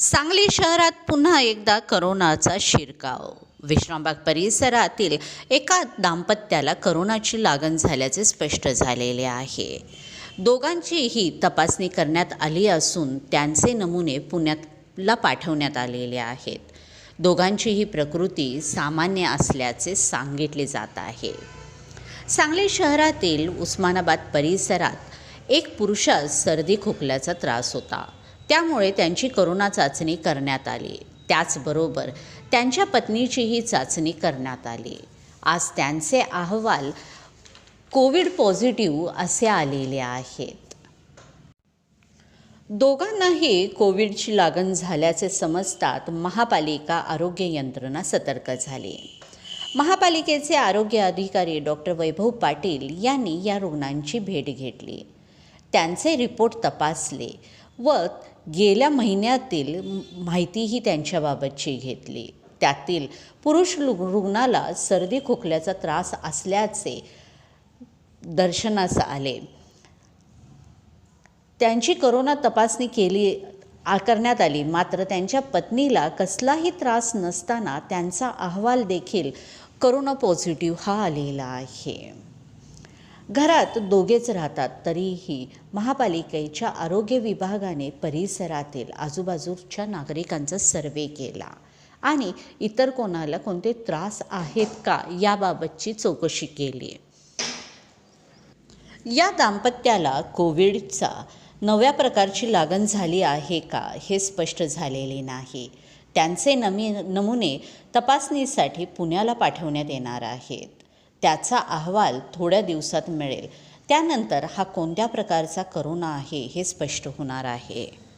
सांगली शहरात पुन्हा एकदा करोनाचा शिरकाव. विश्रामबाग परिसरातील एका दाम्पत्याला करोनाची लागण झाल्याचे स्पष्ट झालेले आहे. दोघांचीही तपासणी करण्यात आली असून त्यांचे नमुने पुण्यातला पाठवण्यात आलेले आहेत. दोघांचीही प्रकृती सामान्य असल्याचे सांगितले जात आहे. सांगली शहरातील उस्मानाबाद परिसरात एक पुरुषास सर्दी खोकल्याचा त्रास होता. त्यामुळे त्यांची करोना चाचणी करण्यात आली. त्याचबरोबर त्यांच्या पत्नीचीही चाचणी करण्यात आली. आज त्यांचे अहवाल कोविड पॉझिटिव्ह असे आलेले आहेत. दोघांनाही कोविडची लागण झाल्याचे समजतात महापालिका आरोग्य यंत्रणा सतर्क झाली. महापालिकेचे आरोग्य अधिकारी डॉक्टर वैभव पाटील यांनी या रुग्णांची भेट घेतली. त्यांचे रिपोर्ट तपासले व गेल्या महिन्यातील माहितीही त्यांच्याबाबतची घेतली. त्यातील पुरुष रुग्णाला सर्दी खोकल्याचा त्रास असल्याचे दर्शनास आले. त्यांची करोना तपासणी केली करण्यात आली. मात्र त्यांच्या पत्नीला कसलाही त्रास नसताना त्यांचा अहवाल देखील करोना पॉझिटिव्ह हा आलेला आहे. घरात दोघेच राहतात तरीही महापालिकेच्या आरोग्य विभागाने परिसरातील आजूबाजूच्या नागरिकांचा सर्वे केला. आणि इतर कोणाला कोणते त्रास आहेत का याबाबतची चौकशी केली. या दाम्पत्याला कोविडचा नव्या प्रकारची लागण झाली आहे का हे स्पष्ट झालेले नाही. त्यांचे नमी नमुने तपासणीसाठी पुण्याला पाठवण्यात येणार आहेत. त्याचा अहवाल थोड्या दिवसात मिळेल. त्यानंतर हा कोणत्या प्रकारचा करोना आहे हे स्पष्ट होणार आहे.